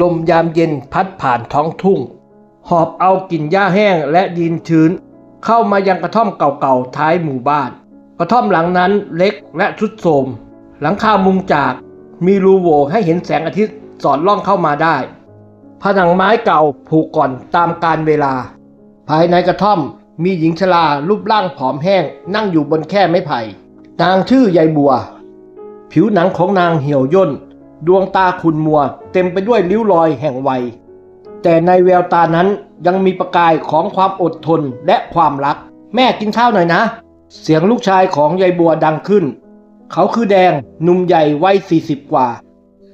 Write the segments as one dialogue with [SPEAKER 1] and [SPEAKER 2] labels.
[SPEAKER 1] ลมยามเย็นพัดผ่านท้องทุ่ง หอบเอากลิ่นหญ้าแห้งและดินชื้น เข้ามายังกระท่อมเก่าๆท้ายหมู่บ้าน กระท่อมหลังนั้นเล็กและทรุดโทรมหลังคามุงจากมีรูโหว่ให้เห็นแสงอาทิตย์สอดล่องเข้ามาได้ ผนังไม้เก่าผูกก่อนตามกาลเวลา ภายในกระท่อมมีหญิงชรารูปร่างผอมแห้งนั่งอยู่บนแค่ไม้ไผ่ นางชื่อยายบัว ผิวหนังของนางเหี่ยวย่น ดวงตาขุนมัว เต็มไปด้วยริ้วรอยแห่งวัย แต่ในแววตานั้นยังมีประกายของความอดทนและความรัก แม่กินข้าวหน่อยนะ เสียงลูกชายของยายบัวดังขึ้น เขาคือแดงหนุ่มใหญ่วัยสี่สิบกว่า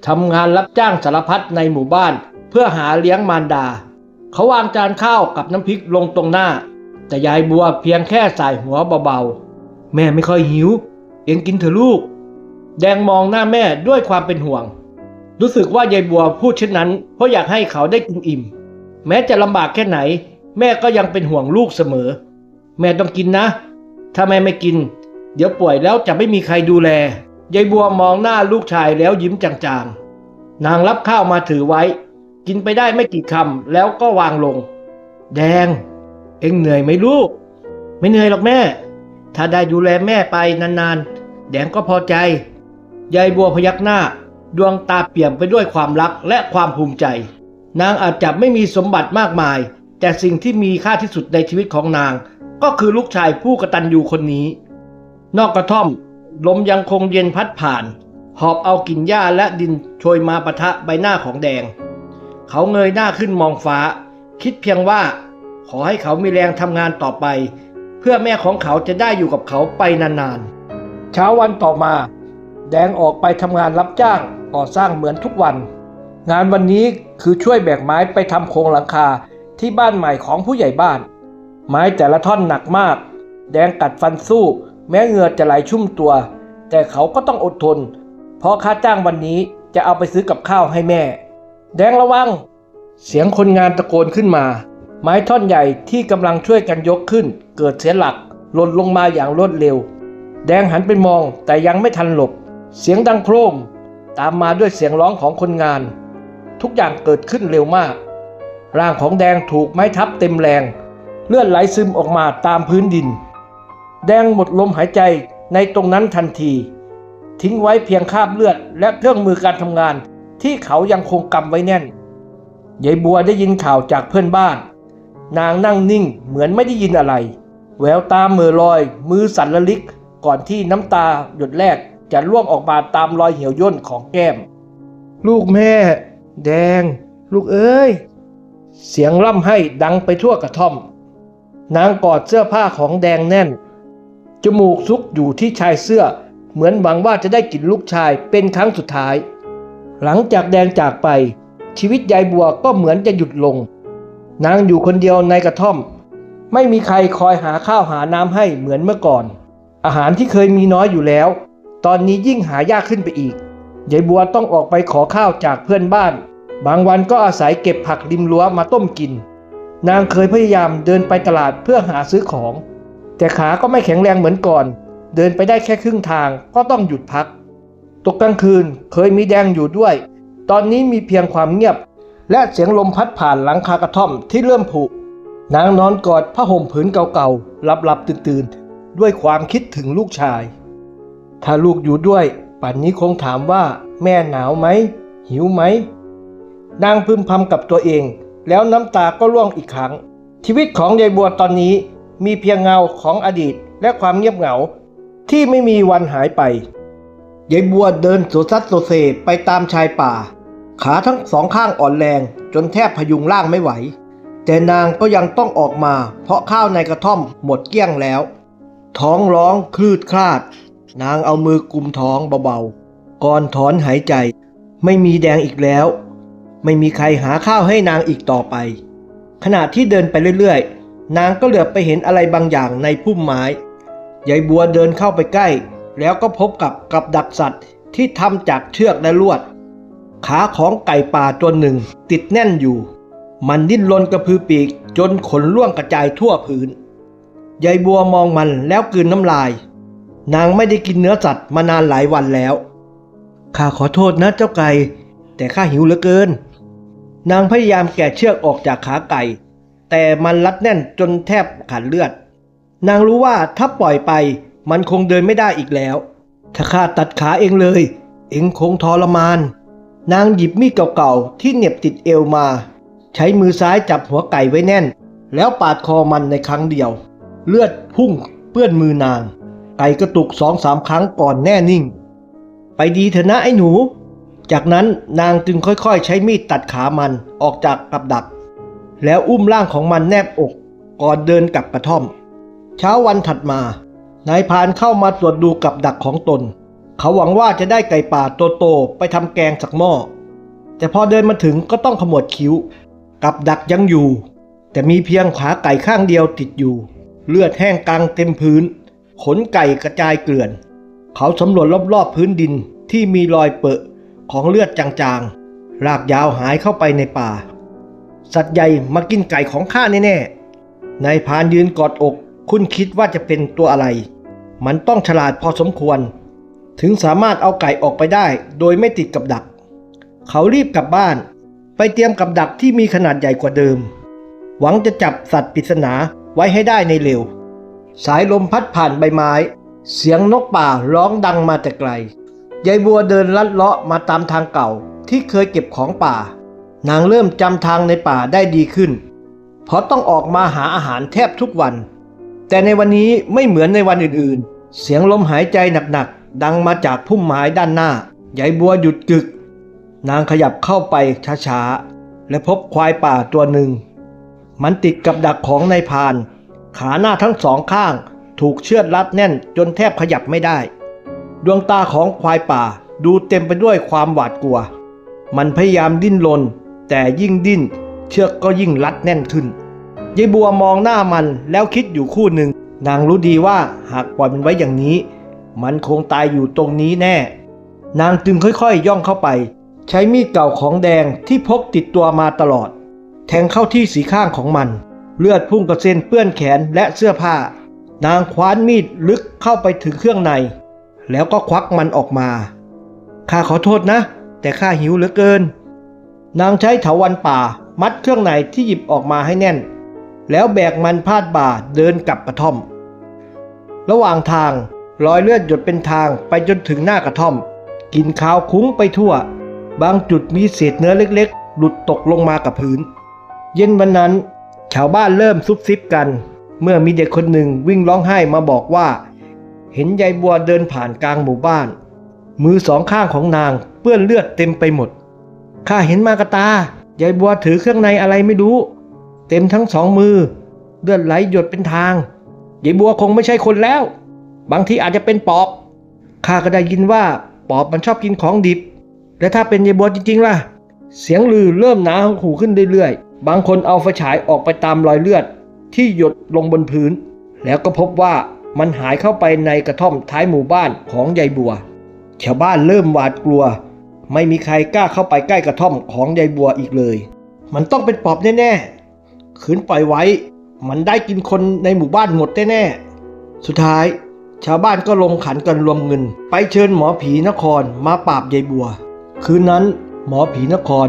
[SPEAKER 1] ทำงานรับจ้างสารพัดในหมู่บ้าน เพื่อหาเลี้ยงมารดา เขาวางจานข้าวกับน้ำพริกลงตรงหน้า แต่ยายบัวเพียงแค่สายหัวเบาๆ แม่ไม่ค่อยหิว เองกินเถอะลูก แดงมองหน้าแม่ด้วยความเป็นห่วง รู้สึกว่ายายบัวพูดเช่นนั้น เพราะอยากให้เขาได้กินอิ่ม แม้จะลำบากแค่ไหน แม่ก็ยังเป็นห่วงลูกเสมอ แม่ต้องกินนะ ถ้าแม่ไม่กิน เดี๋ยวป่วยแล้วจะไม่มีใครดูแลยายบัวมองหน้าลูกชายแล้วยิ้มจางๆ นางรับข้าวมาถือไว้ กินไปได้ไม่กี่คำแล้วก็วางลง แดง เอ็งเหนื่อยไหมลูก ไม่เหนื่อยหรอกแม่ ถ้าได้ดูแลแม่ไปนานๆ แดงก็พอใจ ยายบัวพยักหน้า ดวงตาเปี่ยมไปด้วยความรักและความภูมิใจ นางอาจจะไม่มีสมบัติมากมาย แต่สิ่งที่มีค่าที่สุดในชีวิตของนาง ก็คือลูกชายผู้กตัญญูคนนี้ นอกกระท่อม ลมยังคงเย็นพัดผ่าน หอบเอากิ่งหญ้าและดินโชยมาปะทะใบหน้าของแดง เขาเงยหน้าขึ้นมองฟ้า คิดเพียงว่า ขอให้เขามีแรงทำงานต่อไป เพื่อแม่ของเขาจะได้อยู่กับเขาไปนานๆเช้าวันต่อมา แดงออกไปทำงานรับจ้างก่อสร้างเหมือนทุกวัน งานวันนี้คือช่วยแบกไม้ไปทำโครงหลังคาที่บ้านใหม่ของผู้ใหญ่บ้าน ไม้แต่ละท่อนหนักมาก แดงกัดฟันสู้ แม้เหงื่อจะไหลชุ่มตัว แต่เขาก็ต้องอดทน เพราะค่าจ้างวันนี้จะเอาไปซื้อกับข้าวให้แม่ แดงระวัง เสียงคนงานตะโกนขึ้นมา ไม้ท่อนใหญ่ที่กำลังช่วยกันยกขึ้น เกิดเสียหลักหล่นลงมาอย่างรวดเร็ว แดงหันไปมองแต่ยังไม่ทันหลบ เสียงดังโครมตามมาด้วยเสียงร้องของคนงาน ทุกอย่างเกิดขึ้นเร็วมาก ร่างของแดงถูกไม้ทับเต็มแรง เลือดไหลซึมออกมาตามพื้นดิน แดงหมดลมหายใจในตรงนั้นทันที ทิ้งไว้เพียงคราบเลือดและเครื่องมือการทำงานที่เขายังคงกำไว้แน่นยายบัวได้ยินข่าวจากเพื่อนบ้าน นางนั่งนิ่งเหมือนไม่ได้ยินอะไร แววตาเมื่อลอย มือสั่นระลิกก่อนที่น้ำตาหยดแรก จะร่วงออกมาตามรอยเหี่ยวย่นของแก้ม ลูกแม่ แดง ลูกเอ้ย เสียงร่ำให้ดังไปทั่วกระท่อม นางกอดเสื้อผ้าของแดงแน่น จมูกซุกอยู่ที่ชายเสื้อ เหมือนหวังว่าจะได้กลิ่นลูกชายเป็นครั้งสุดท้าย หลังจากแดงจากไป ชีวิตยายบัวก็เหมือนจะหยุดลง นางอยู่คนเดียวในกระท่อม ไม่มีใครคอยหาข้าวหาน้ำให้เหมือนเมื่อก่อน อาหารที่เคยมีน้อยอยู่แล้ว ตอนนี้ยิ่งหายากขึ้นไปอีกยายบัวต้องออกไปขอข้าวจากเพื่อนบ้าน บางวันก็อาศัยเก็บผักริมรั้วมาต้มกิน นางเคยพยายามเดินไปตลาดเพื่อหาซื้อของ แต่ขาก็ไม่แข็งแรงเหมือนก่อน เดินไปได้แค่ครึ่งทางก็ต้องหยุดพัก ตกกลางคืนเคยมีแดงอยู่ด้วย ตอนนี้มีเพียงความเงียบ และเสียงลมพัดผ่านหลังคากระท่อมที่เริ่มผุนางนอนกอดผ้าห่มผืนเก่าๆหลับๆตื่นๆด้วยความคิดถึงลูกชาย ถ้าลูกอยู่ด้วย ป่านนี้คงถามว่า แม่หนาวไหม หิวไหม นางพึมพำกับตัวเอง แล้วน้ำตาก็ร่วงอีกครั้ง ชีวิตของยายบัวตอนนี้มีเพียงเงาของอดีตและความเงียบเหงา ที่ไม่มีวันหายไปยายบัวเดินโซซัดโซเซไปตามชายป่า ขาทั้งสองข้างอ่อนแรง จนแทบพยุงร่างไม่ไหว แต่นางก็ยังต้องออกมา เพราะข้าวในกระท่อมหมดเกลี้ยงแล้ว ท้องร้องคลืดคลาด นางเอามือกุมท้องเบาๆ ก่อนถอนหายใจ ไม่มีแดงอีกแล้ว ไม่มีใครหาข้าวให้นางอีกต่อไป ขณะที่เดินไปเรื่อยๆ นางก็เหลือบไปเห็นอะไรบางอย่างในพุ่มไม้ ยายบัวเดินเข้าไปใกล้ แล้วก็พบกับกับดักสัตว์ที่ทำจากเชือกและลวด ขาของไก่ป่าตัวหนึ่งติดแน่นอยู่ มันดิ้นรนกระพือปีกจนขนร่วงกระจายทั่วพื้นยายบัวมองมันแล้วกืนน้ำลาย นางไม่ได้กินเนื้อสัตว์มานานหลายวันแล้ว ข้าขอโทษนะเจ้าไก่ แต่ข้าหิวเหลือเกิน นางพยายามแกะเชือกออกจากขาไก่ แต่มันรัดแน่นจนแทบขาดเลือด นางรู้ว่าถ้าปล่อยไปมันคงเดินไม่ได้อีกแล้ว ถ้าข้าตัดขาเองเลย เองคงทรมาน นางหยิบมีดเก่าๆที่เหน็บติดเอวมา ใช้มือซ้ายจับหัวไก่ไว้แน่น แล้วปาดคอมันในครั้งเดียว เลือดพุ่งเปื้อนมือนาง ไก่กระตุกสองสามครั้งก่อนแน่นิ่ง ไปดีเถอะนะไอ้หนู จากนั้นนางจึงค่อยๆ ใช้มีดตัดขามันออกจากกับดัก แล้วอุ้มร่างของมันแนบอกก่อนเดินกลับกระท่อม เช้าวันถัดมานายพานเข้ามาตรวจดูกับดักของตน เขาหวังว่าจะได้ไก่ป่าโตๆไปทำแกงสักหม้อแต่พอเดินมาถึงก็ต้องขมวดคิ้ว กับดักยังอยู่ แต่มีเพียงขาไก่ข้างเดียวติดอยู่ เลือดแห้งกลางเต็มพื้น ขนไก่กระจายเกลื่อน เขาสำรวจรอบๆพื้นดินที่มีรอยเปอะของเลือดจางๆรากยาวหายเข้าไปในป่า สัตว์ใหญ่มากินไก่ของข้าแน่ๆนายพานยืนกอดอก คุณคิดว่าจะเป็นตัวอะไร มันต้องฉลาดพอสมควร ถึงสามารถเอาไก่ออกไปได้ โดยไม่ติดกับดัก เขารีบกลับบ้าน ไปเตรียมกับดักที่มีขนาดใหญ่กว่าเดิม หวังจะจับสัตว์ปริศนาไว้ให้ได้ในเร็ว สายลมพัดผ่านใบไม้ เสียงนกป่าร้องดังมาแต่ไกล ยายบัวเดินลัดเลาะมาตามทางเก่าที่เคยเก็บของป่า นางเริ่มจำทางในป่าได้ดีขึ้น เพราะต้องออกมาหาอาหารแทบทุกวัน แต่ในวันนี้ไม่เหมือนในวันอื่นๆ เสียงลมหายใจหนักๆ ดังมาจากพุ่มไม้ด้านหน้ายายบัวหยุดกึก นางขยับเข้าไปช้าๆ และพบควายป่าตัวหนึ่ง มันติดกับดักของนายพาน ขาหน้าทั้งสองข้าง ถูกเชือดรัดแน่นจนแทบขยับไม่ได้ ดวงตาของควายป่าดูเต็มไปด้วยความหวาดกลัว มันพยายามดิ้นรนแต่ยิ่งดิ้น เชือกก็ยิ่งรัดแน่นขึ้นยายบัวมองหน้ามันแล้วคิดอยู่คู่หนึ่ง นางรู้ดีว่าหากปล่อยมันไว้อย่างนี้ มันคงตายอยู่ตรงนี้แน่ นางจึงค่อยๆย่องเข้าไป ใช้มีดเก่าของแดงที่พกติดตัวมาตลอด แทงเข้าที่สีข้างของมัน เลือดพุ่งกระเซ็นเปื้อนแขนและเสื้อผ้า นางคว้านมีดลึกเข้าไปถึงเครื่องใน แล้วก็ควักมันออกมา ข้าขอโทษนะ แต่ข้าหิวเหลือเกิน นางใช้เถาวันป่ามัดเครื่องในที่หยิบออกมาให้แน่น แล้วแบกมันพาดบ่าเดินกลับกระท่อม ระหว่างทางรอยเลือดหยดเป็นทางไปจนถึงหน้ากระท่อม กินข้าวคุ้งไปทั่ว บางจุดมีเศษเนื้อเล็กๆ หลุดตกลงมากับพื้น เย็นวันนั้น ชาวบ้านเริ่มซุบซิบกัน เมื่อมีเด็กคนหนึ่งวิ่งร้องไห้มาบอกว่า เห็นยายบัวเดินผ่านกลางหมู่บ้าน มือสองข้างของนางเปื้อนเลือดเต็มไปหมดข้าเห็นมากระตายายบัวถือเครื่องในอะไรไม่รู้ เต็มทั้งสองมือ เลือดไหลหยดเป็นทางยายบัวคงไม่ใช่คนแล้ว บางทีอาจจะเป็นปอบข้าก็ได้ยินว่าปอบมันชอบกินของดิบ และถ้าเป็นยายบัวจริงๆล่ะ เสียงลือเริ่มหนาหูขึ้นเรื่อยๆ บางคนเอาไฟฉายออกไปตามรอยเลือดที่หยดลงบนพื้น แล้วก็พบว่ามันหายเข้าไปในกระท่อมท้ายหมู่บ้านของยายบัว ชาวบ้านเริ่มหวาดกลัว ไม่มีใครกล้าเข้าไปใกล้กระท่อมของยายบัวอีกเลย มันต้องเป็นปอบแน่ๆขืนปล่อยไว้ มันได้กินคนในหมู่บ้านหมดแน่ๆสุดท้าย ชาวบ้านก็ลงขันกันรวมเงิน ไปเชิญหมอผีนครมาปราบยายบัว คืนนั้นหมอผีนคร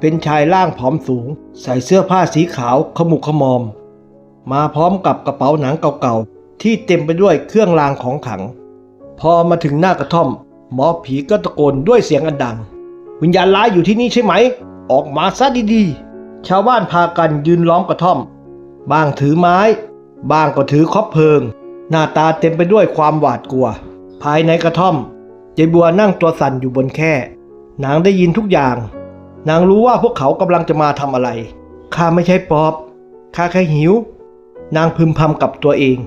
[SPEAKER 1] เป็นชายร่างผอมสูง ใส่เสื้อผ้าสีขาวขมุกขมอม มาพร้อมกับกระเป๋าหนังเก่าๆ ที่เต็มไปด้วยเครื่องรางของขลัง พอมาถึงหน้ากระท่อม หมอผีก็ตะโกนด้วยเสียงอันดัง วิญญาณร้ายอยู่ที่นี่ใช่ไหม ออกมาซะดีๆ ชาวบ้านพากันยืนล้อมกระท่อม บางถือไม้ บางก็ถือคบเพลิง หน้าตาเต็มไปด้วยความหวาดกลัว ภายในกระท่อมยายบัวนั่งตัวสั่นอยู่บนแค่นางได้ยินทุกอย่าง นางรู้ว่าพวกเขากำลังจะมาทำอะไร ข้าไม่ใช่ปอบ ข้าแค่หิว นางพึมพำกับตัวเอง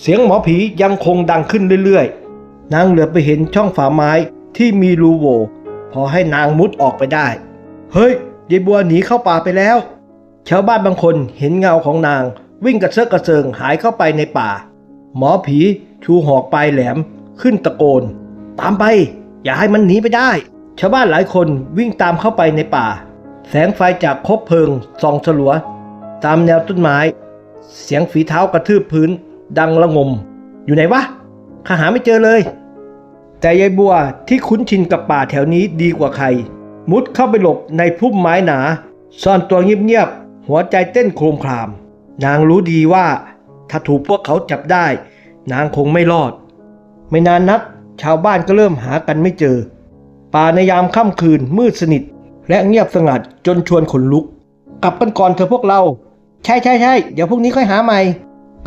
[SPEAKER 1] เสียงหมอผียังคงดังขึ้นเรื่อยๆ นางเหลือไปเห็นช่องฝาไม้ที่มีรูโหว่พอให้นางมุดออกไปได้ เฮ้ยยายบัวหนีเข้าป่าไปแล้ว ชาวบ้านบางคนเห็นเงาของนาง วิ่งกระเซาะกระเซิงหายเข้าไปในป่า หมอผีชูหอกปลายแหลมขึ้นตะโกน ตามไป อย่าให้มันหนีไปได้ ชาวบ้านหลายคนวิ่งตามเข้าไปในป่า แสงไฟจากคบเพลิงส่องสลัว ตามแนวต้นไม้ เสียงฝีเท้ากระทืบพื้น ดังระงม อยู่ไหนวะข้าหาไม่เจอเลย แต่ยายบัวที่คุ้นชินกับป่าแถวนี้ดีกว่าใคร มุดเข้าไปหลบในพุ่มไม้หนา ซ่อนตัวเงียบๆ หัวใจเต้นโครมคราม นางรู้ดีว่า ถ้าถูกพวกเขาจับได้ นางคงไม่รอด ไม่นานนัก ชาวบ้านก็เริ่มหากันไม่เจอ ป่าในยามค่ำคืนมืดสนิท และเงียบสงัดจนชวนขนลุก กลับกันก่อนเถอะพวกเรา ใช่ใช่ใช่เดี๋ยวพรุ่งนี้ค่อยหาใหม่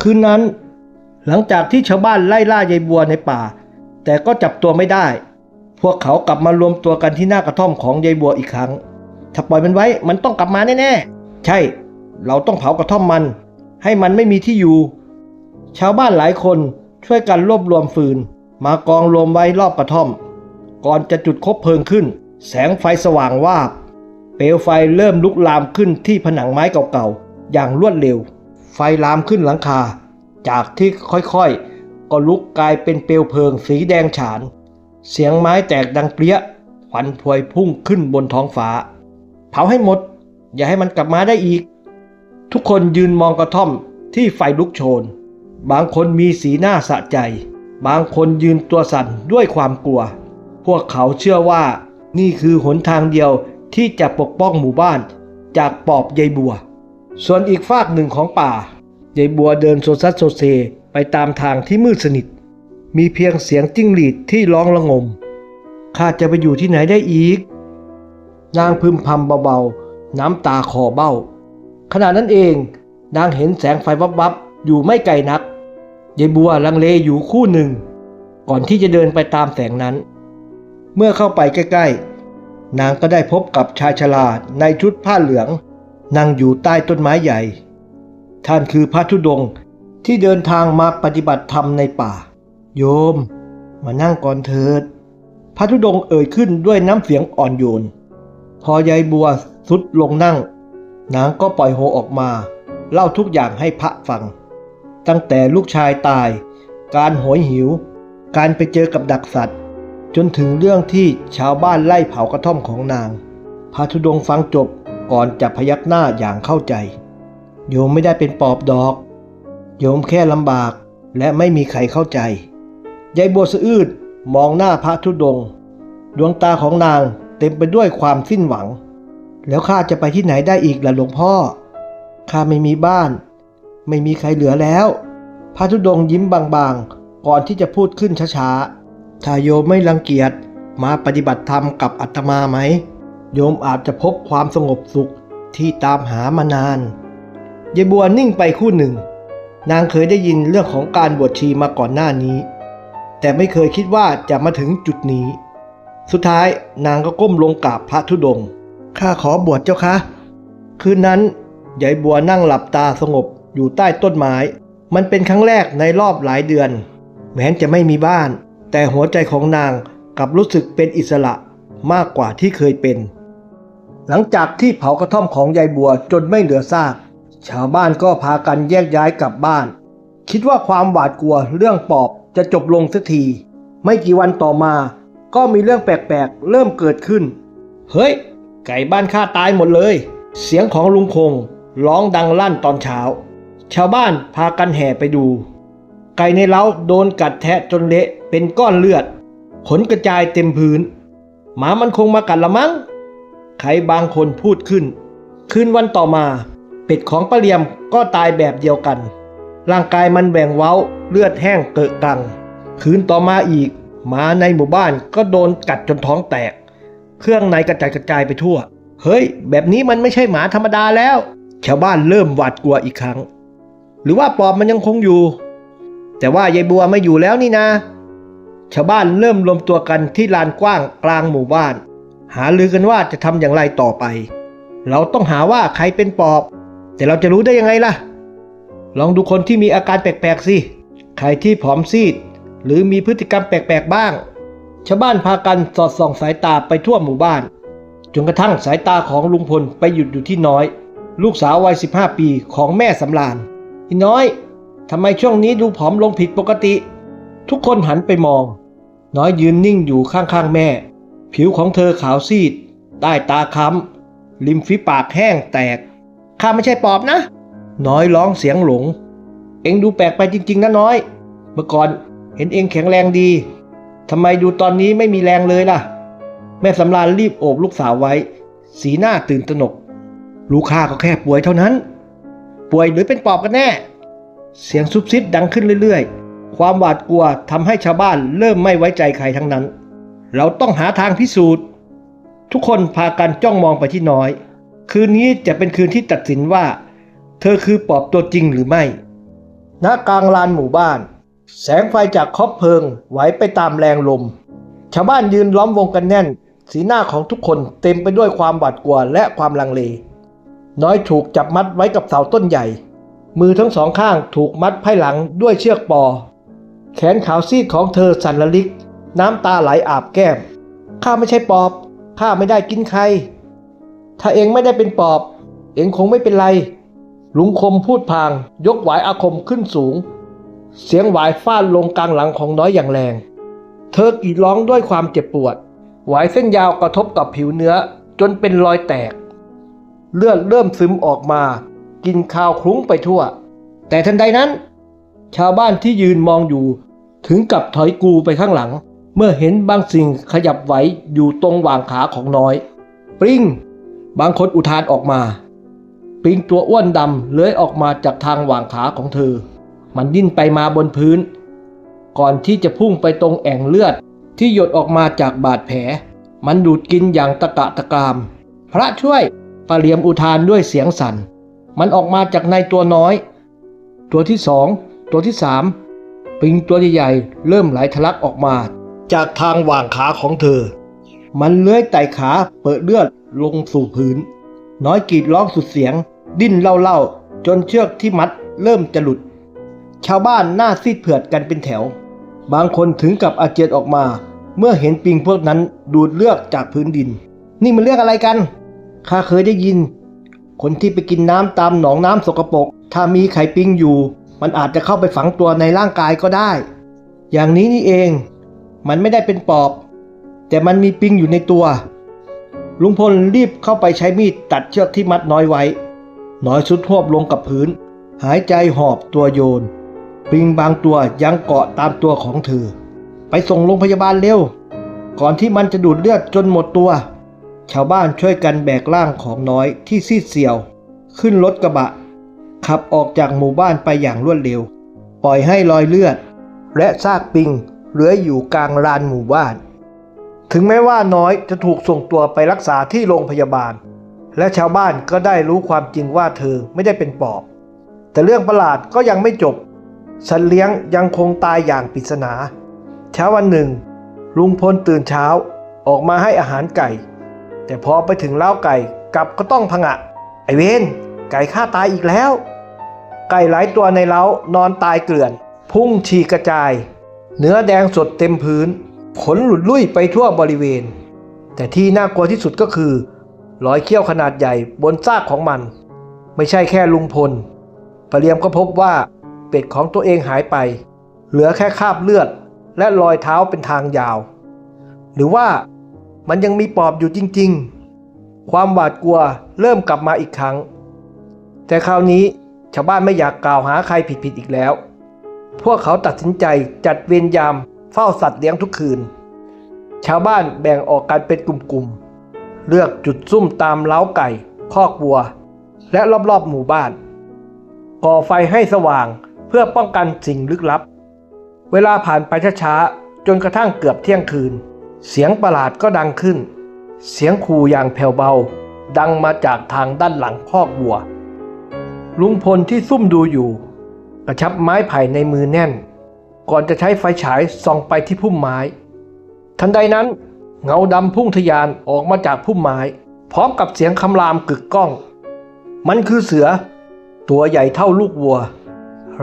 [SPEAKER 1] คืนนั้น หลังจากที่ชาวบ้านไล่ล่ายายบัวในป่า แต่ก็จับตัวไม่ได้ พวกเขากลับมารวมตัวกันที่หน้ากระท่อมของยายบัวอีกครั้ง ถ้าปล่อยมันไว้มันต้องกลับมาแน่ๆ ใช่ เราต้องเผากระท่อมมัน ให้มันไม่มีที่อยู่ ชาวบ้านหลายคนช่วยกันรวบรวมฟืน มากองรวมไว้รอบกระท่อม ก่อนจะจุดคบเพลิงขึ้น แสงไฟสว่างวาบ เปลวไฟเริ่มลุกลามขึ้นที่ผนังไม้เก่าๆ อย่างรวดเร็ว ไฟลามขึ้นหลังคา จากที่ค่อยๆ ก็ลุกกลายเป็นเปลวเพลิงสีแดงฉาน เสียงไม้แตกดังเปรี้ยควันพวยพุ่งขึ้นบนท้องฟ้า เผาให้หมด อย่าให้มันกลับมาได้อีก ทุกคนยืนมองกระท่อมที่ไฟลุกโชน บางคนมีสีหน้าสะใจ บางคนยืนตัวสั่นด้วยความกลัว วกเขาเชื่อว่านี่คือหนทางเดียวที่จะปกป้องหมู่บ้านจากปอบยายบัว ส่วนอีกฝากหนึ่งของป่ายายบัวเดินโซซัสโซเซไปตามทางที่มืดสนิท มีเพียงเสียงจิ้งหรีดที่ร้องระงม ข้าจะไปอยู่ที่ไหนได้อีก นางพึมพำเบาๆ น้ำตาคอเบ้า ขณะนั้นเองนางเห็นแสงไฟวับๆอยู่ไม่ไกลนักยายบัวลังเลอยู่คู่หนึ่ง ก่อนที่จะเดินไปตามแสงนั้น เมื่อเข้าไปใกล้ๆ นางก็ได้พบกับชายชราในชุดผ้าเหลือง นั่งอยู่ใต้ต้นไม้ใหญ่ ท่านคือพระธุดงค์ที่เดินทางมาปฏิบัติธรรมในป่า โยม มานั่งก่อนเถิด พระธุดงค์เอ่ยขึ้นด้วยน้ำเสียงอ่อนโยน พอยายบัวสุดลงนั่ง นางก็ปล่อยโฮออกมา เล่าทุกอย่างให้พระฟัง ตั้งแต่ลูกชายตาย การโหยหิว การไปเจอกับดักสัตว์ จนถึงเรื่องที่ชาวบ้านไล่เผากระท่อมของนางพระธุดงฟังจบก่อนจะพยักหน้าอย่างเข้าใจ โยมไม่ได้เป็นปอบดอก โยมแค่ลำบากและไม่มีใครเข้าใจยายบัวสะอื้นมองหน้าพระธุดง ดวงตาของนางเต็มไปด้วยความสิ้นหวัง แล้วข้าจะไปที่ไหนได้อีกล่ะหลวงพ่อข้าไม่มีบ้าน ไม่มีใครเหลือแล้ว พระธุดงยิ้มบางๆ ก่อนที่จะพูดขึ้นช้าๆ ถ้าโยมไม่รังเกียจมาปฏิบัติธรรมกับอาตมาไหม โยมอาจจะพบความสงบสุขที่ตามหามานานยายบัวนิ่งไปคู่หนึ่ง นางเคยได้ยินเรื่องของการบวชชีมาก่อนหน้านี้ แต่ไม่เคยคิดว่าจะมาถึงจุดนี้ สุดท้ายนางก็ก้มลงกราบพระธุดงค์ข้าขอบวชเจ้าคะคืนนั้นยายบัวนั่งหลับตาสงบอยู่ใต้ต้นไม้ มันเป็นครั้งแรกในรอบหลายเดือน แม้จะไม่มีบ้าน แต่หัวใจของนางกลับรู้สึกเป็นอิสระมากกว่าที่เคยเป็น หลังจากที่เผากระท่อมของยายบัวจนไม่เหลือซาก ชาวบ้านก็พากันแยกย้ายกลับบ้าน คิดว่าความหวาดกลัวเรื่องปอบจะจบลงสักที ไม่กี่วันต่อมา ก็มีเรื่องแปลกๆ เริ่มเกิดขึ้น เฮ้ย ไก่บ้านข้าตายหมดเลย เสียงของลุงคงร้องดังลั่นตอนเช้า ชาวบ้านพากันแห่ไปดู ไก่ในเล้าโดนกัดแทะจนเละเป็นก้อนเลือด ขนกระจายเต็มพื้น หมามันคงมากัดละมั้งใครบางคนพูดขึ้น คืนวันต่อมา เป็ดของป้าเลียมก็ตายแบบเดียวกัน ร่างกายมันแบ่งเว้าเลือดแห้งเกิดกัง คืนต่อมาอีก หมาในหมู่บ้านก็โดนกัดจนท้องแตก เครื่องในกระจายกระจายไปทั่ว เฮ้ย แบบนี้มันไม่ใช่หมาธรรมดาแล้ว ชาวบ้านเริ่มหวาดกลัวอีกครั้ง หรือว่าปอบมันยังคงอยู่ แต่ว่ายายบัวไม่อยู่แล้วนี่นะ ชาวบ้านเริ่มรวมตัวกันที่ลานกว้างกลางหมู่บ้าน หาลือกันว่าจะทำอย่างไรต่อไป เราต้องหาว่าใครเป็นปอบ แต่เราจะรู้ได้ยังไงล่ะ ลองดูคนที่มีอาการแปลกๆสิ ใครที่ผอมซีด หรือมีพฤติกรรมแปลกๆบ้าง ชาวบ้านพากันสอดส่องสายตาไปทั่วหมู่บ้าน จนกระทั่งสายตาของลุงพลไปหยุดอยู่ที่น้อย ลูกสาววัย 15 ปีของแม่สำรานอีน้อย ทำไมช่วงนี้ดูผอมลงผิดปกติ ทุกคนหันไปมอง น้อยยืนนิ่งอยู่ข้างๆแม่ ผิวของเธอขาวซีด ใต้ตาค้ำริมฝีปากแห้งแตก ข้าไม่ใช่ปอบนะ น้อยร้องเสียงหลง เอ็งดูแปลกไปจริง ๆ นะน้อย เมื่อก่อนเห็นเอ็งแข็งแรงดีทำไมดูตอนนี้ไม่มีแรงเลยล่ะ แม่สำราญรีบโอบลูกสาวไว้ สีหน้าตื่นตระหนก ลูกข้าก็แค่ป่วยเท่านั้น ป่วยหรือเป็นปอบกันแน่ เสียงซุบซิบดังขึ้นเรื่อยๆ ความหวาดกลัวทำให้ชาวบ้านเริ่มไม่ไว้ใจใครทั้งนั้น เราต้องหาทางพิสูจน์ ทุกคนพากันจ้องมองไปที่น้อย คืนนี้จะเป็นคืนที่ตัดสินว่า เธอคือปอบตัวจริงหรือไม่ ณ กลางลานหมู่บ้าน แสงไฟจากคบเพลิงไหวไปตามแรงลม ชาวบ้านยืนล้อมวงกันแน่น สีหน้าของทุกคนเต็มไปด้วยความหวาดกลัวและความลังเล น้อยถูกจับมัดไว้กับเสาต้นใหญ่ มือทั้งสองข้างถูกมัดไพ่หลังด้วยเชือกปอ แขนขาวซีดของเธอสั่นระลิก น้ำตาไหลอาบแก้ม ข้าไม่ใช่ปอบ ข้าไม่ได้กินใคร ถ้าเองไม่ได้เป็นปอบ เองคงไม่เป็นไร ลุงคมพูดพาง ยกหวายอาคมขึ้นสูง เสียงหวายฟาดลงกลางหลังของน้อยอย่างแรง เธอกรีดร้องด้วยความเจ็บปวด หวายเส้นยาวกระทบกับผิวเนื้อจนเป็นรอยแตก เลือดเริ่มซึมออกมา กินข้าวคลุ้งไปทั่ว แต่ทันใดนั้น ชาวบ้านที่ยืนมองอยู่ ถึงกับถอยกูไปข้างหลัง เมื่อเห็นบางสิ่งขยับไหวอยู่ตรงหว่างขาของน้อย ปริงบางคนอุทานออกมา ปริงตัวอ้วนดำเลื้อยออกมาจากทางหว่างขาของเธอ มันดิ้นไปมาบนพื้น ก่อนที่จะพุ่งไปตรงแอ่งเลือดที่หยดออกมาจากบาดแผล มันดูดกินอย่างตะกะตะกราม พระช่วยปาเหลียมอุทานด้วยเสียงสั่น มันออกมาจากในตัวน้อย ตัวที่สองตัวที่สามปิงตัวใหญ่ๆเริ่มไหลทะลักออกมา จากทางหว่างขาของเธอ มันเลื้อยไต่ขาเปิดเลือดลงสู่พื้น น้อยกรีดร้องสุดเสียง ดิ้นเล่าๆ จนเชือกที่มัดเริ่มจะหลุด ชาวบ้านหน้าซีดเผือดกันเป็นแถว บางคนถึงกับอาเจียนออกมา เมื่อเห็นปิงพวกนั้นดูดเลือดจากพื้นดิน นี่มันเรื่องอะไรกันข้าเคยได้ยิน คนที่ไปกินน้ำตามหนองน้ำสกปรกถ้ามีไข่ปิงอยู่ มันอาจจะเข้าไปฝังตัวในร่างกายก็ได้ อย่างนี้นี่เอง มันไม่ได้เป็นปอบ แต่มันมีปิงอยู่ในตัว ลุงพลรีบเข้าไปใช้มีดตัดเชือกที่มัดน้อยไว้ น้อยสุดทวบลงกับพื้น หายใจหอบตัวโยน ปิงบางตัวยังเกาะตามตัวของเธอ ไปส่งโรงพยาบาลเร็ว ก่อนที่มันจะดูดเลือดจนหมดตัว ชาวบ้านช่วยกันแบกร่างของน้อยที่ซีดเซียว ขึ้นรถกระบะ ขับออกจากหมู่บ้านไปอย่างรวดเร็ว ปล่อยให้รอยเลือด และซากปิงเหลืออยู่กลางลานหมู่บ้าน ถึงแม้ว่าน้อยจะถูกส่งตัวไปรักษาที่โรงพยาบาล และชาวบ้านก็ได้รู้ความจริงว่าเธอไม่ได้เป็นปอบ แต่เรื่องประหลาดก็ยังไม่จบสัตว์เลี้ยงยังคงตายอย่างปริศนา เช้าวันหนึ่ง ลุงพลตื่นเช้าออกมาให้อาหารไก่ แต่พอไปถึงเล้าไก่กลับก็ต้องพงะ ไอเวนไก่ฆ่าตายอีกแล้ว ไก่หลายตัวในเล้านอนตายเกลื่อน พุ่งฉีกกระจาย เนื้อแดงสดเต็มพื้น ขนหลุดลุ่ยไปทั่วบริเวณ แต่ที่น่ากลัวที่สุดก็คือรอยเขี้ยวขนาดใหญ่บนซากของมัน ไม่ใช่แค่ลุงพลปะเลียมก็พบว่าเป็ดของตัวเองหายไป เหลือแค่คราบเลือดและรอยเท้าเป็นทางยาว หรือว่า มันยังมีปอบอยู่จริง ๆ ความหวาดกลัวเริ่มกลับมาอีกครั้ง แต่คราวนี้ชาวบ้านไม่อยากกล่าวหาใครผิดๆอีกแล้ว พวกเขาตัดสินใจจัดเวรยามเฝ้าสัตว์เลี้ยงทุกคืน ชาวบ้านแบ่งออกกันเป็นกลุ่มๆ เลือกจุดซุ่มตามเล้าไก่ คอกวัว และรอบๆหมู่บ้าน ก่อไฟให้สว่างเพื่อป้องกันสิ่งลึกลับ เวลาผ่านไปช้าๆ จนกระทั่งเกือบเที่ยงคืน เสียงประหลาดก็ดังขึ้น เสียงขู่อย่างแผ่วเบา ดังมาจากทางด้านหลังคอกวัว ลุงพลที่ซุ่มดูอยู่ กระชับไม้ไผ่ในมือแน่น ก่อนจะใช้ไฟฉายส่องไปที่พุ่มไม้ ทันใดนั้น เงาดำพุ่งทะยานออกมาจากพุ่มไม้ พร้อมกับเสียงคำรามกึกก้อง มันคือเสือ ตัวใหญ่เท่าลูกวัว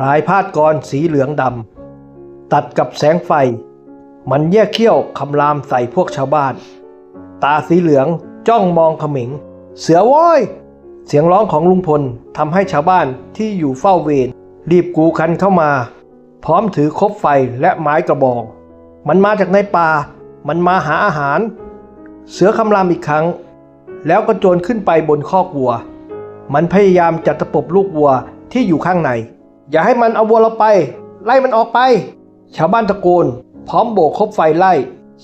[SPEAKER 1] รายพาดกรสีเหลืองดำตัดกับแสงไฟ มันแยกเขี้ยวคำรามใส่พวกชาวบ้าน ตาสีเหลืองจ้องมองขมิง เสือโว้ย เสียงร้องของลุงพลทำให้ชาวบ้านที่อยู่เฝ้าเวรรีบกูคันเข้ามา พร้อมถือคบไฟและไม้กระบอง มันมาจากในป่า มันมาหาอาหาร เสือคำรามอีกครั้ง แล้วก็โจรขึ้นไปบนคอกวัว มันพยายามจะตะปบลูกวัวที่อยู่ข้างใน อย่าให้มันเอาวัวเราไป ไล่มันออกไป ชาวบ้านตะโกน พร้อมโบกคบไฟไล่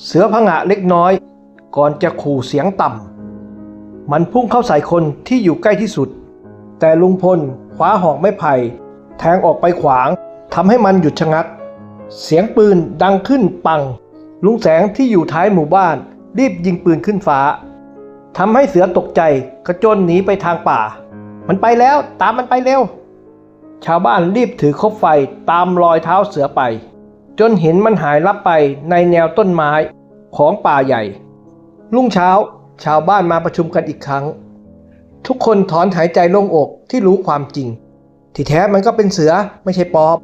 [SPEAKER 1] เสือผงะเล็กน้อย ก่อนจะขู่เสียงต่ำ มันพุ่งเข้าใส่คนที่อยู่ใกล้ที่สุด แต่ลุงพลคว้าหอกไม้ไผ่แทงออกไปขวางทำให้มันหยุดชะงัก เสียงปืนดังขึ้นปัง ลุงแสงที่อยู่ท้ายหมู่บ้าน รีบยิงปืนขึ้นฟ้าทำให้เสือตกใจกระโจนหนีไปทางป่า มันไปแล้วตามมันไปเร็ว ชาวบ้านรีบถือคบไฟตามรอยเท้าเสือไป จนเห็นมันหายลับไปในแนวต้นไม้ของป่าใหญ่ รุ่งเช้าชาวบ้านมาประชุมกันอีกครั้ง ทุกคนถอนหายใจโล่งอกที่รู้ความจริง ที่แท้มันก็เป็นเสือไม่ใช่ปอบ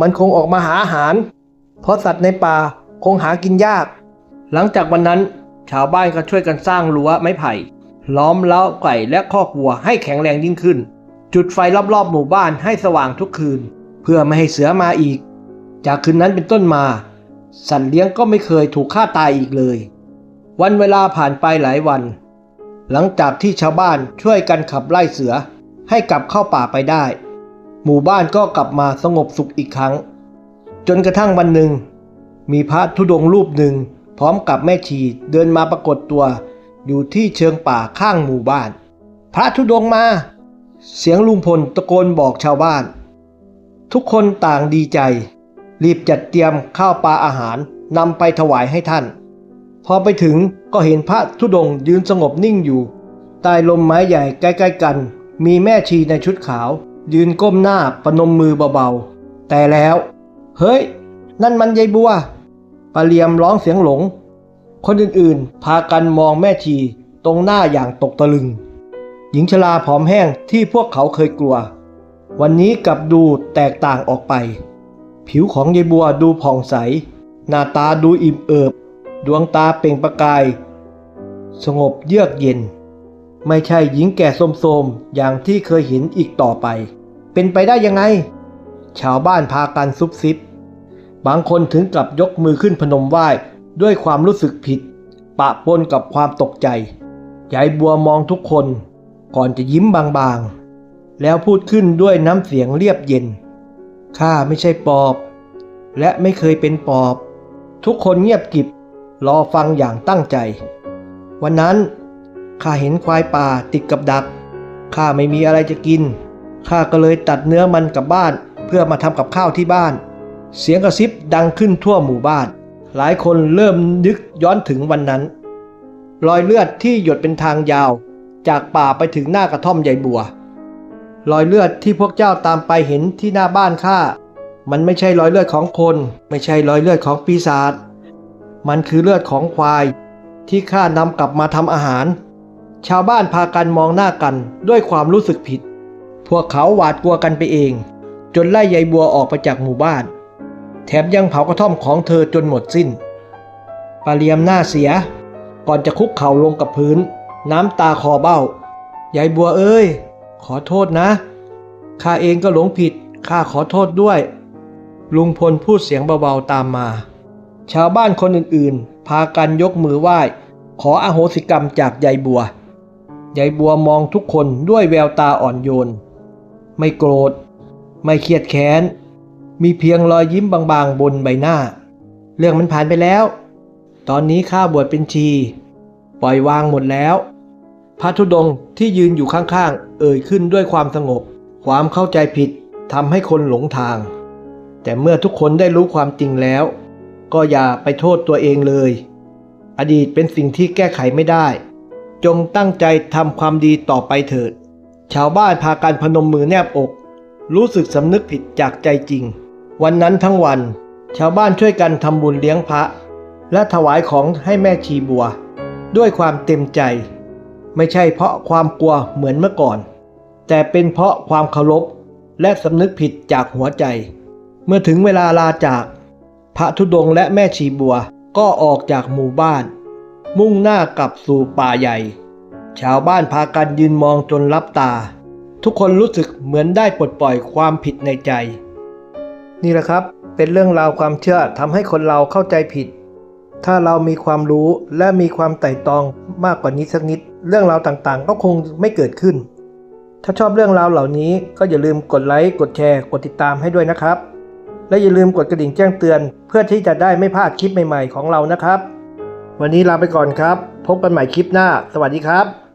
[SPEAKER 1] มันคงออกมาหาอาหาร เพราะสัตว์ในป่าคงหากินยาก หลังจากวันนั้น ชาวบ้านก็ช่วยกันสร้างรั้วไม้ไผ่ ล้อมเล้าไก่และคอกวัวให้แข็งแรงยิ่งขึ้น จุดไฟรอบๆหมู่บ้านให้สว่างทุกคืน เพื่อไม่ให้เสือมาอีก จากคืนนั้นเป็นต้นมา สัตว์เลี้ยงก็ไม่เคยถูกฆ่าตายอีกเลย วันเวลาผ่านไปหลายวัน หลังจากที่ชาวบ้านช่วยกันขับไล่เสือให้กลับเข้าป่าไปได้ หมู่บ้านก็กลับมาสงบสุขอีกครั้ง จนกระทั่งวันหนึ่ง มีพระธุดงค์รูปหนึ่ง พร้อมกับแม่ชีเดินมาปรากฏตัว อยู่ที่เชิงป่าข้างหมู่บ้าน พระธุดงค์มา เสียงลุงพลตะโกนบอกชาวบ้าน ทุกคนต่างดีใจ รีบจัดเตรียมข้าวปลาอาหารนำไปถวายให้ท่าน พอไปถึงก็เห็นพระธุดงค์ยืนสงบนิ่งอยู่ ใต้ลมไม้ใหญ่ใกล้ๆกัน มีแม่ชีในชุดขาว ยืนก้มหน้าประนมมือเบาๆ แต่แล้ว เฮ้ย นั่นมันยายบัวปาเลียมร้องเสียงหลง คนอื่นๆ พากันมองแม่ชีตรงหน้าอย่างตกตะลึง หญิงชราผอมแห้งที่พวกเขาเคยกลัว วันนี้กลับดูแตกต่างออกไป ผิวของยายบัวดูผ่องใส หน้าตาดูอิ่มเอิบ ดวงตาเปล่งประกาย สงบเยือกเย็น ไม่ใช่หญิงแก่โทมๆอย่างที่เคยเห็นอีกต่อไป เป็นไปได้ยังไง ชาวบ้านพากันซุบซิบบางคนถึงกับยกมือขึ้นพนมไหว้ด้วยความรู้สึกผิด ปะปนกับความตกใจยายบัวมองทุกคน ก่อนจะยิ้มบางๆ แล้วพูดขึ้นด้วยน้ำเสียงเรียบเย็น ข้าไม่ใช่ปอบ และไม่เคยเป็นปอบ ทุกคนเงียบกิบรอฟังอย่างตั้งใจ วันนั้นข้าเห็นควายป่าติดกับดักข้าไม่มีอะไรจะกินข้าก็เลยตัดเนื้อมันกลับบ้าน เพื่อมาทำกับข้าวที่บ้าน เสียงกระซิบดังขึ้นทั่วหมู่บ้าน หลายคนเริ่มนึกย้อนถึงวันนั้น รอยเลือดที่หยดเป็นทางยาว จากป่าไปถึงหน้ากระท่อมใยบัว รอยเลือดที่พวกเจ้าตามไปเห็นที่หน้าบ้านข้า มันไม่ใช่รอยเลือดของคน ไม่ใช่รอยเลือดของปีศาจ มันคือเลือดของควาย ที่ข้านำกลับมาทำอาหาร ชาวบ้านพากันมองหน้ากันด้วยความรู้สึกผิด พวกเขาหวาดกลัวกันไปเอง จนไล่ยายบัวออกไปจากหมู่บ้าน แถมยังเผากระท่อมของเธอจนหมดสิ้นปาเลียมหน้าเสีย ก่อนจะคุกเข่าลงกับพื้น น้ำตาคอเบ้ายายบัวเอ้ย ขอโทษนะ ข้าเองก็หลงผิด ข้าขอโทษด้วย ลุงพลพูดเสียงเบาๆตามมา ชาวบ้านคนอื่นๆ พากันยกมือไหว้ ขออโหสิกรรมจากยายบัวยายบัวมองทุกคนด้วยแววตาอ่อนโยน ไม่โกรธ ไม่เครียดแค้น มีเพียงรอยยิ้มบางๆ บนใบหน้า เรื่องมันผ่านไปแล้ว ตอนนี้ข้าบวชเป็นชี ปล่อยวางหมดแล้ว พระธุดงค์ที่ยืนอยู่ข้างๆ เอ่ยขึ้นด้วยความสงบ ความเข้าใจผิดทำให้คนหลงทาง แต่เมื่อทุกคนได้รู้ความจริงแล้ว ก็อย่าไปโทษตัวเองเลย อดีตเป็นสิ่งที่แก้ไขไม่ได้ จงตั้งใจทำความดีต่อไปเถิด ชาวบ้านพากันพนมมือแนบอก รู้สึกสำนึกผิดจากใจจริง วันนั้นทั้งวัน ชาวบ้านช่วยกันทำบุญเลี้ยงพระ และถวายของให้แม่ชีบัว ด้วยความเต็มใจ ไม่ใช่เพราะความกลัวเหมือนเมื่อก่อน แต่เป็นเพราะความเคารพและสำนึกผิดจากหัวใจ เมื่อถึงเวลาลาจาก พระธุดงค์และแม่ชีบัวก็ออกจากหมู่บ้าน มุ่งหน้ากลับสู่ป่าใหญ่ ชาวบ้านพากันยืนมองจนลับตา ทุกคนรู้สึกเหมือนได้ปลดปล่อยความผิดในใจ นี่แหละครับเป็นเรื่องราวความเชื่อทำให้คนเราเข้าใจผิด ถ้าเรามีความรู้และมีความไต่ตองมากกว่านี้สักนิด เรื่องราวต่างๆ ก็คงไม่เกิดขึ้น ถ้าชอบเรื่องราวเหล่านี้ก็อย่าลืมกดไลค์ กดแชร์ กดติดตามให้ด้วยนะครับ และอย่าลืมกดกระดิ่งแจ้งเตือน เพื่อที่จะได้ไม่พลาดคลิปใหม่ๆของเรานะครับ วันนี้ลาไปก่อนครับ พบกันใหม่คลิปหน้า สวัสดีครับ